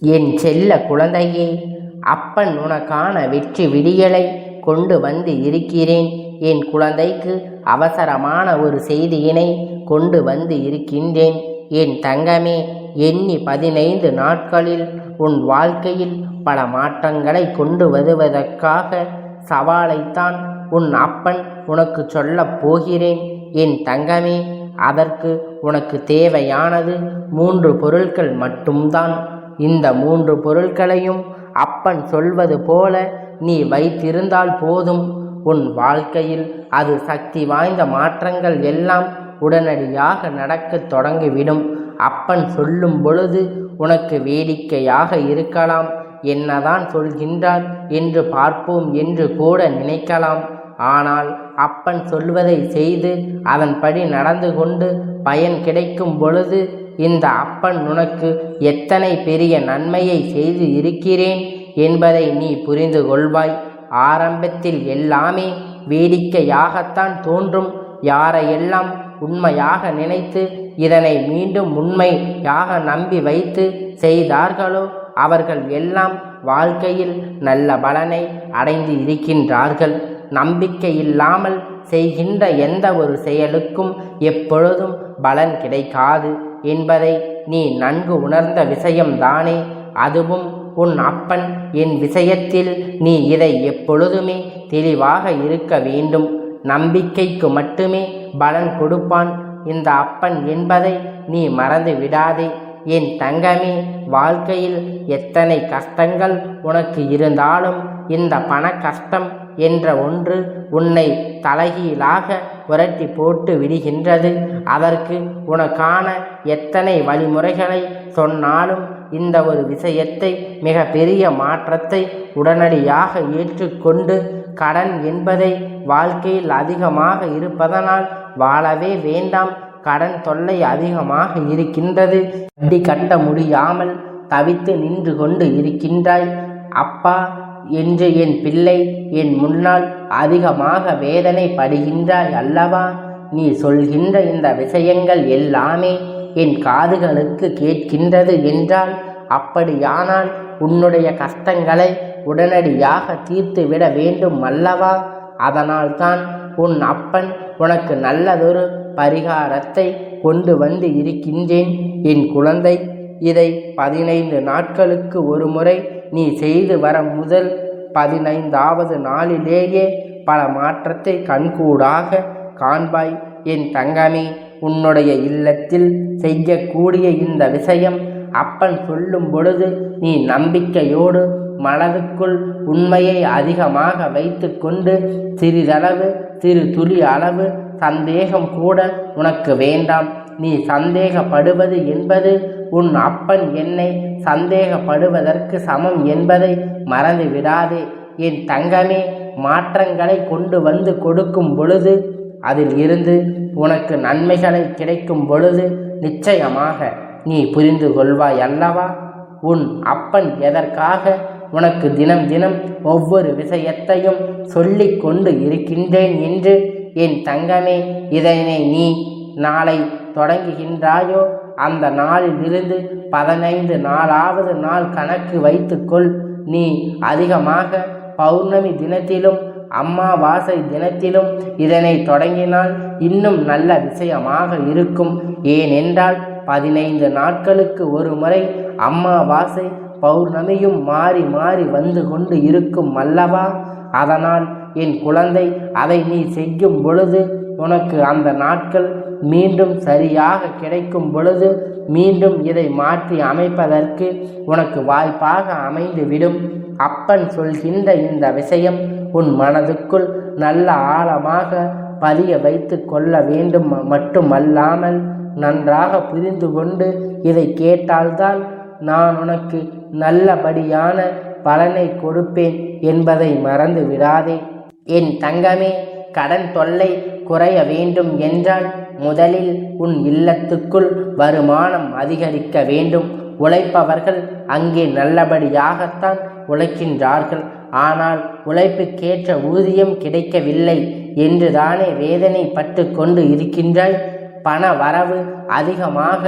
என் செல்ல குழந்தையே அப்பன் உனக்கான வெற்றி விடியலை கொண்டு வந்து இருக்கிறேன். என் குழந்தைக்கு அவசரமான ஒரு செய்தியினை கொண்டு வந்து இருக்கின்றேன். என் தங்கமே எண்ணி பதினைந்து நாட்களில் உன் வாழ்க்கையில் பல மாற்றங்களை கொண்டு வருவதற்காக சவாலைத்தான் உன் அப்பன் உனக்கு சொல்லப் போகிறேன். என் தங்கமே அதற்கு உனக்கு தேவையானது மூன்று பொருட்கள் மட்டும்தான். இந்த மூன்று பொருட்களையும் அப்பன் சொல்வது போல நீ வைத்திருந்தால் போதும். உன் வாழ்க்கையில் அது சக்தி வாய்ந்த மாற்றங்கள் எல்லாம் உடனடியாக நடக்கத் தொடங்கிவிடும். அப்பன் சொல்லும் பொழுது உனக்கு வேடிக்கையாக இருக்கலாம். என்னதான் சொல்கின்றார் என்று பார்ப்போம் என்று கூட நினைக்கலாம். ஆனால் அப்பன் சொல்வதை செய்து அதன்படி நடந்து கொண்டு பயன் கிடைக்கும் பொழுது இந்த அப்பன் உனக்கு எத்தனை பெரிய நன்மையை செய்து இருக்கிறேன் என்பதை நீ புரிந்து கொள்வாய். ஆரம்பத்தில் எல்லாமே வேடிக்கையாகத்தான் தோன்றும். யாரையெல்லாம் உண்மையாக நினைத்து இதனை மீண்டும் உண்மையாக நம்பி வைத்து செய்தார்களோ அவர்கள் எல்லாம் வாழ்க்கையில் நல்ல பலனை அடைந்து இருக்கின்றார்கள். நம்பிக்கை இல்லாமல் செய்கின்ற எந்த ஒரு செயலுக்கும் எப்பொழுதும் பலன் கிடைக்காது. என்பதை நீ நன்கு உணர்ந்த விஷயம்தானே அதுவும் உன் அப்பன் என் விஷயத்தில் நீ இதை எப்பொழுதுமே தெளிவாக இருக்க வேண்டும். நம்பிக்கைக்கு மட்டுமே பலன் கொடுப்பான். இந்த அப்பன் என்பதை நீ மறந்து விடாதே. என் தங்கமே வாழ்க்கையில் எத்தனை கஷ்டங்கள் உனக்கு இருந்தாலும் இந்த பண கஷ்டம் என்ற ஒன்று உன்னை தலைகீழாக புரட்டி போட்டு விடுகின்றது. அதற்கு உனக்கான எத்தனை வழிமுறைகளை சொன்னாலும் இந்த ஒரு விஷயத்தை மிக பெரிய மாற்றத்தை உடனடியாக ஏற்றுக்கொண்டு கடன் என்பதை வாழ்க்கையில் அதிகமாக இருப்பதனால் வாழவே வேண்டாம். கடன் தொல்லை அதிகமாக இருக்கின்றது. வட்டி கட்ட முடியாமல் தவித்து நின்று கொண்டு இருக்கின்றாய். அப்பா என்று என் பிள்ளை என் முன்னால் அதிகமாக வேதனைப்படுகின்றாய் அல்லவா? நீ சொல்கின்ற இந்த விஷயங்கள் எல்லாமே என் காதுகளுக்கு கேட்கின்றது என்றால் அப்படியானால் உன்னுடைய கஷ்டங்களை உடனடியாக தீர்த்துவிட வேண்டும் அல்லவா? அதனால்தான் உன் அப்பன் உனக்கு நல்லதொரு பரிகாரத்தை கொண்டு வந்து இருக்கின்றேன். என் குழந்தை இதை பதினைந்து நாட்களுக்கு ஒரு முறை நீ செய்து வர முதல் பதினைந்தாவது நாளிலேயே பல மாற்றத்தை கண்கூடாக காண்பாய். என் தங்கமே உன்னுடைய இல்லத்தில் செய்யக்கூடிய இந்த விஷயம் அப்பன் சொல்லும் பொழுது நீ நம்பிக்கையோடு மனதுக்குள் உண்மையை அதிகமாக வைத்துக்கொண்டு சிறிதளவு சிறு துளி அளவு சந்தேகம் கூட உனக்கு வேண்டாம். நீ சந்தேகப்படுவது என்பது உன் அப்பன் என்னை சந்தேகப்படுவதற்கு சமம் என்பதை மறந்து விடாதே. என் தங்கமே மாற்றங்களை கொண்டு வந்து கொடுக்கும் பொழுது அதில் இருந்து உனக்கு நன்மைகளை கிடைக்கும் பொழுது நிச்சயமாக நீ புரிந்து கொள்வாய் அல்லவா? உன் அப்பன் எதற்காக உனக்கு தினம் தினம் ஒவ்வொரு விஷயத்தையும் சொல்லிக் கொண்டு இருக்கின்றேன் என்று என் தங்கமே இதனை நீ நாளை தொடங்குகின்றாயோ? அந்த நாளிலிருந்து பதினைந்து நாளாவது நாள் கணக்கு வைத்துக்கொள். நீ அதிகமாக பௌர்ணமி தினத்திலும் அம்மாவாசை தினத்திலும் இதனை தொடங்கினால் இன்னும் நல்ல விஷயமாக இருக்கும். ஏனென்றால் பதினைந்து நாட்களுக்கு ஒரு முறை அம்மாவாசை பௌர்ணமியும் மாறி மாறி வந்து கொண்டு இருக்கும் அல்லவா? அதனால் என் குழந்தை அதை நீ செய்யும் பொழுது உனக்கு அந்த நாட்கள் மீண்டும் சரியாக கிடைக்கும் பொழுது மீண்டும் இதை மாற்றி அமைப்பதற்கு உனக்கு வாய்ப்பாக அமைந்துவிடும். அப்பன் சொல்கின்ற இந்த விஷயம் உன் மனதுக்குள் நல்ல ஆழமாக பதிய வைத்து கொள்ள வேண்டும் மட்டுமல்லாமல் நன்றாக புரிந்து கொண்டு இதை கேட்டால்தான் நான் உனக்கு நல்லபடியான பலனை கொடுப்பேன் என்பதை மறந்து விடாதே. என் தங்கமே கடன் தொல்லை குறைய வேண்டும் என்றால் முதலில் உன் இல்லத்துக்குள் வருமானம் அதிகரிக்க வேண்டும். உழைப்பவர்கள் அங்கே நல்லபடியாகத்தான் உழைக்கின்றார்கள். ஆனால் உழைப்புக்கேற்ற ஊதியம் கிடைக்கவில்லை என்று தானே வேதனைப்பட்டு கொண்டு இருக்கின்றாய்? பண வரவு அதிகமாக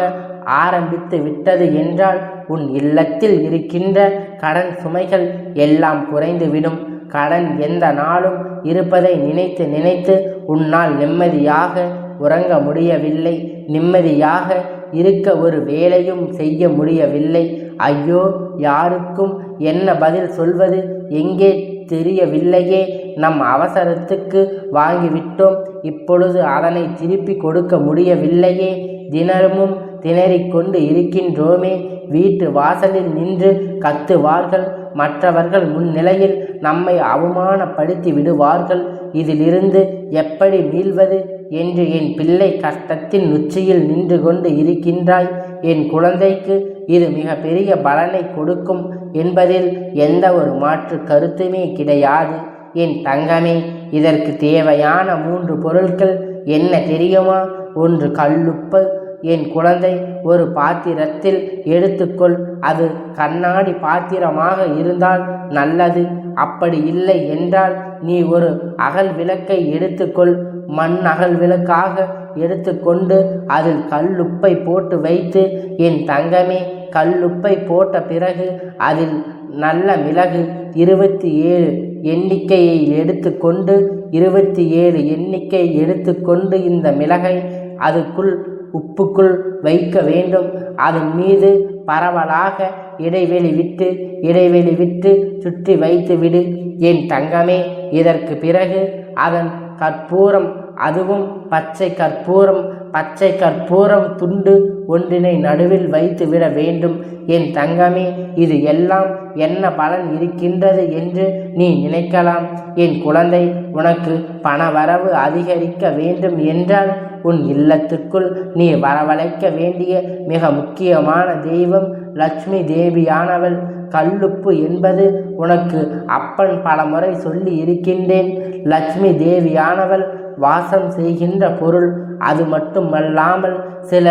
ஆரம்பித்து விட்டது என்றால் உன் இல்லத்தில் இருக்கின்ற கடன் சுமைகள் எல்லாம் குறைந்துவிடும். கடன் எந்த நாளும் இருப்பதை நினைத்து நினைத்து உன்னால் நிம்மதியாக உறங்க முடியவில்லை. நிம்மதியாக இருக்க ஒரு வேலையும் செய்ய முடியவில்லை. ஐயோ யாருக்கும் என்ன பதில் சொல்வது? எங்கே தெரியவில்லையே. நம் அவசரத்துக்கு வாங்கிவிட்டோம். இப்பொழுது அதனை திருப்பி கொடுக்க முடியவில்லையே. தினமும் திணறிக் கொண்டு இருக்கின்றோமே. வீட்டு வாசலில் நின்று கத்துவார்கள். மற்றவர்கள் முன்னிலையில் நம்மை அவமானப்படுத்தி விடுவார்கள். இதிலிருந்து எப்படி மீள்வது? என்று என் பிள்ளை கஷ்டத்தின் உச்சியில் நின்று கொண்டு இருக்கின்றாய். என் குழந்தைக்கு இது மிக பெரிய பலனை கொடுக்கும் என்பதில் எந்த ஒரு மாற்று கருத்துமே கிடையாது. என் தங்கமே இதற்கு தேவையான மூன்று பொருட்கள் என்ன தெரியுமா? ஒன்று கல்லுப்பு என் குழந்தை ஒரு பாத்திரத்தில் எடுத்துக்கொள். அது கண்ணாடி பாத்திரமாக இருந்தால் நல்லது. அப்படி இல்லை என்றால் நீ ஒரு அகல் விளக்கை எடுத்துக்கொள். மண் அகல் விளக்காக எடுத்துக்கொண்டு அதில் கல்லுப்பை போட்டு வைத்து என் தங்கமே கல்லுப்பை போட்ட பிறகு அதில் நல்ல மிளகு இருபத்தி ஏழு எண்ணிக்கையை எடுத்துக்கொண்டு இருபத்தி ஏழு எண்ணிக்கை எடுத்துக்கொண்டு இந்த மிளகை அதுக்குள் உப்புக்குள் வைக்க வேண்டும். அதன் மீது பரவலாக இடைவெளி விட்டு இடைவெளி விட்டு சுற்றி வைத்து விடு என் தங்கமே இதற்கு பிறகு அதன் கற்பூரம் அதுவும் பச்சை கற்பூரம் பச்சை கற்பூரம் துண்டு ஒன்றினை நடுவில் வைத்து விட வேண்டும். என் தங்கமே இது எல்லாம் என்ன பலன் இருக்கின்றது என்று நீ நினைக்கலாம். என் குழந்தை உனக்கு பண வரவு அதிகரிக்க வேண்டும் என்றால் உன் இல்லத்துக்குள் நீ வரவழைக்க வேண்டிய மிக முக்கியமான தெய்வம் லட்சுமி தேவியானவள். கல்லுப்பு என்பது உனக்கு அப்பன் பலமுறை சொல்லி இருக்கின்றேன். லட்சுமி தேவியானவள் வாசம் செய்கின்ற பொருள் அது மட்டுமல்லாமல் சில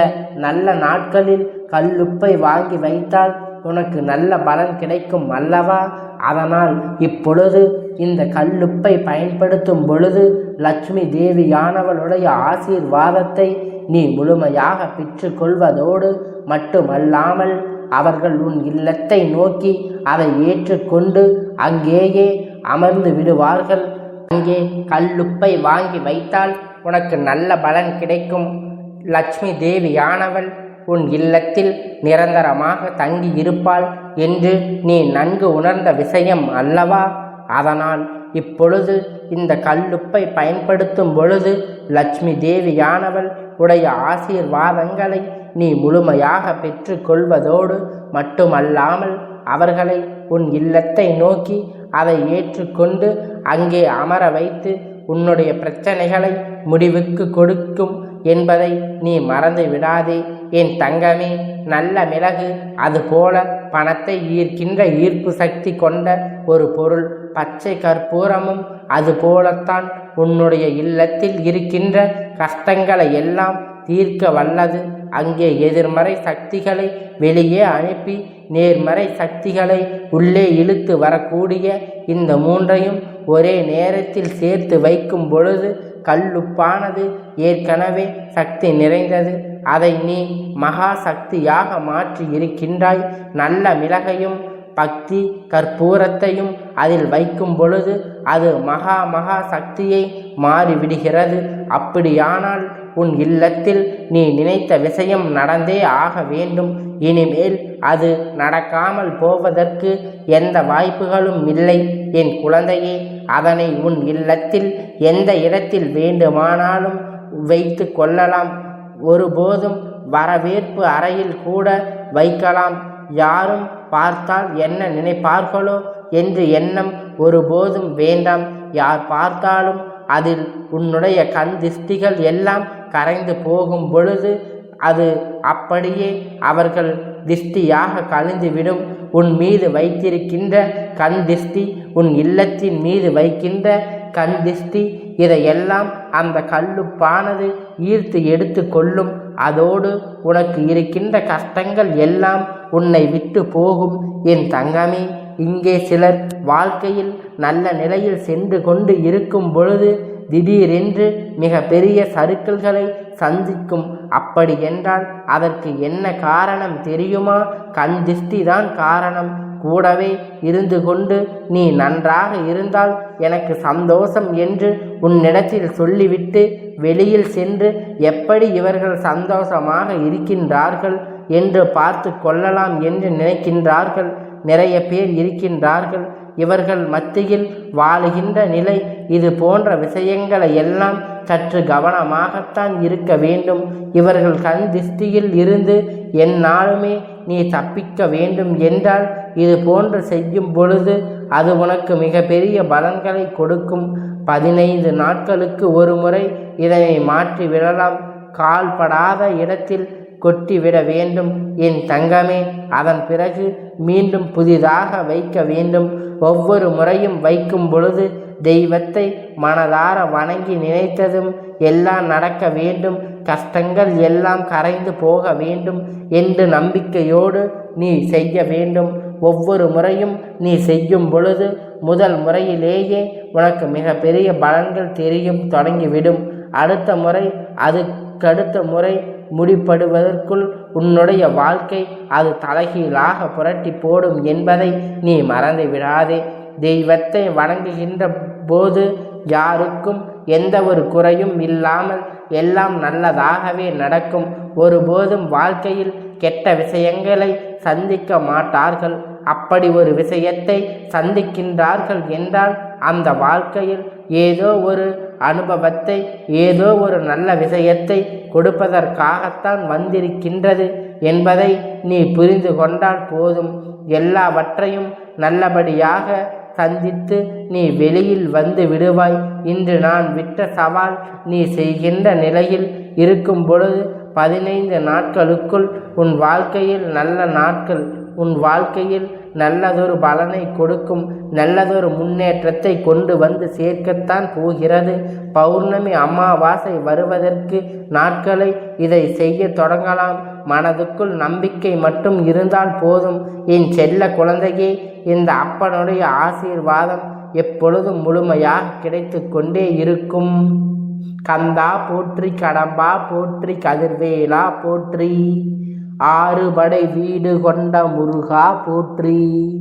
நல்ல நாட்களில் கல்லுப்பை வாங்கி வைத்தால் உனக்கு நல்ல பலன் கிடைக்கும் அல்லவா? அதனால் இப்பொழுது இந்த கல்லுப்பை பயன்படுத்தும் பொழுது லட்சுமி தேவியானவளுடைய ஆசீர்வாதத்தை நீ முழுமையாக பெற்றுக்கொள்வதோடு மட்டுமல்லாமல் அவர்கள் உன் இல்லத்தை நோக்கி அதை ஏற்றுக்கொண்டு அங்கேயே அமர்ந்து விடுவார்கள். அங்கே கல்லுப்பை வாங்கி வைத்தால் உனக்கு நல்ல பலன் கிடைக்கும். லட்சுமி தேவியானவள் உன் இல்லத்தில் நிரந்தரமாக தங்கி இருப்பாள் என்று நீ நன்கு உணர்ந்த விஷயம் அல்லவா? அதனால் இப்பொழுது இந்த கல்லுப்பை பயன்படுத்தும் பொழுது லட்சுமி தேவியானவள் உடைய ஆசீர்வாதங்களை நீ முழுமையாக பெற்றுக்கொள்வதோடு மட்டுமல்லாமல் அவர்களை உன் இல்லத்தை நோக்கி அதை ஏற்றுக்கொண்டு அங்கே அமர வைத்து உன்னுடைய பிரச்சனைகளை முடிவுக்கு கொடுக்கும் என்பதை நீ மறந்து விடாதே. என் தங்கமே நல்ல மிளகு அதுபோல பணத்தை ஈர்க்கின்ற ஈர்ப்பு சக்தி கொண்ட ஒரு பொருள் பச்சை கற்பூரமும் அதுபோலத்தான் உன்னுடைய இல்லத்தில் இருக்கின்ற கஷ்டங்களை எல்லாம் தீர்க்க வல்லது. அங்கே எதிர்மறை சக்திகளை வெளியே அனுப்பி நேர்மறை சக்திகளை உள்ளே இழுத்து வரக்கூடிய இந்த மூன்றையும் ஒரே நேரத்தில் சேர்த்து வைக்கும் பொழுது கல்லுப்பானது ஏற்கனவே சக்தி நிறைந்தது. அதை நீ மகா சக்தியாக மாற்றி இருக்கின்றாய். நல்ல மிளகையும் பக்தி கற்பூரத்தையும் அதில் வைக்கும் பொழுது அது மகா மகா சக்தியை மாறிவிடுகிறது. அப்படியானால் உன் இல்லத்தில் நீ நினைத்த விஷயம் நடந்தே ஆக வேண்டும். இனிமேல் அது நடக்காமல் போவதற்கு எந்த வாய்ப்புகளும் இல்லை. என் குழந்தையே அதனை உன் இல்லத்தில் எந்த இடத்தில் வேண்டுமானாலும் வைத்து கொள்ளலாம். ஒருபோதும் வரவேற்பு அறையில் கூட வைக்கலாம். யாரும் பார்த்தால் என்ன நினைப்பார்களோ என்று எண்ணம் ஒருபோதும் வேண்டாம். யார் பார்த்தாலும் அதில் உன்னுடைய கண் திஷ்டிகள் எல்லாம் கரைந்து போகும் பொழுது அது அப்படியே அவர்கள் திஷ்டியாக கழிந்துவிடும். உன் மீது வைத்திருக்கின்ற கண் திஷ்டி உன் இல்லத்தின் மீது வைக்கின்ற கண் திஷ்டி இதையெல்லாம் அந்த கல்லுப்பானது ஈர்த்து எடுத்து கொள்ளும் அதோடு உனக்கு இருக்கின்ற கஷ்டங்கள் எல்லாம் உன்னை விட்டு போகும். என் தங்கமே இங்கே சிலர் வாழ்க்கையில் நல்ல நிலையில் சென்று கொண்டு இருக்கும் பொழுது திடீரென்று மிக பெரிய சறுக்கல்களை சந்திக்கும். அப்படி என்றால் அதற்கு என்ன காரணம் தெரியுமா? கண் திஷ்டி தான் காரணம். கூடவே இருந்து கொண்டு நீ நன்றாக இருந்தால் எனக்கு சந்தோஷம் என்று உன்னிடத்தில் சொல்லிவிட்டு வெளியில் சென்று எப்படி இவர்கள் சந்தோஷமாக இருக்கின்றார்கள் என்று பார்த்து கொள்ளலாம் என்று நினைக்கின்றார்கள். நிறைய பேர் இருக்கின்றார்கள். இவர்கள் மத்தியில் வாழுகின்ற நிலை இது போன்ற விஷயங்களை எல்லாம் சற்று கவனமாகத்தான் இருக்க வேண்டும். இவர்கள் கண் திஷ்டியில் இருந்து எந்நாளுமே நீ தப்பிக்க வேண்டும் என்றால் இது போன்று செய்யும் பொழுது அது உனக்கு மிகப்பெரிய பலன்களை கொடுக்கும். பதினைந்து நாட்களுக்கு ஒரு முறை இதனை மாற்றி விடலாம். கால்படாத இடத்தில் கொட்டிவிட வேண்டும். என் தங்கமே அதன் பிறகு மீண்டும் புதிதாக வைக்க வேண்டும். ஒவ்வொரு முறையும் வைக்கும் பொழுது தெய்வத்தை மனதார வணங்கி நினைத்ததும் எல்லாம் நடக்க வேண்டும். கஷ்டங்கள் எல்லாம் கரைந்து போக வேண்டும். என்று நம்பிக்கையோடு நீ செய்ய வேண்டும். ஒவ்வொரு முறையும் நீ செய்யும் பொழுது முதல் முறையிலேயே உனக்கு மிக பெரிய பலன்கள் தெரியும் தொடங்கிவிடும். அடுத்த முறை அதுக்கடுத்த முறை முடிப்படுவதற்குள் உன்னுடைய வாழ்க்கை அது தலைகீழாக புரட்டி போடும் என்பதை நீ மறந்து விடாதே. தெய்வத்தை வணங்குகின்ற போது யாருக்கும் எந்த ஒரு குறையும் இல்லாமல் எல்லாம் நல்லதாகவே நடக்கும். ஒருபோதும் வாழ்க்கையில் கெட்ட விஷயங்களை சந்திக்க மாட்டார்கள். அப்படி ஒரு விஷயத்தை சந்திக்கின்றார்கள் என்றால் அந்த வாழ்க்கையில் ஏதோ ஒரு அனுபவத்தை ஏதோ ஒரு நல்ல விஷயத்தை கொடுப்பதற்காகத்தான் வந்திருக்கின்றது என்பதை நீ புரிந்து கொண்டால் போதும். எல்லாவற்றையும் நல்லபடியாக சந்தித்து நீ வெளியில் வந்து விடுவாய். இன்று நான் விட்ட சவால் நீ செய்கின்ற நிலையில் இருக்கும் பொழுது பதினைந்து நாட்களுக்குள் உன் வாழ்க்கையில் நல்ல நாட்கள் உன் வாழ்க்கையில் நல்லதொரு பலனை கொடுக்கும் நல்லதொரு முன்னேற்றத்தை கொண்டு வந்து சேர்க்கத்தான் போகிறது. பௌர்ணமி அமாவாசை வருவதற்கு நாட்களை இதை செய்ய தொடங்கலாம். மனதுக்குள் நம்பிக்கை மட்டும் இருந்தால் போதும். என் செல்ல குழந்தையே இந்த அப்பனுடைய ஆசீர்வாதம் எப்பொழுதும் முழுமையாக கிடைத்து கொண்டே இருக்கும். கந்தா போற்றி கடம்பா போற்றி கதிர்வேலா போற்றி. ஆறுபடை வீடு கொண்ட முருகா போற்றி.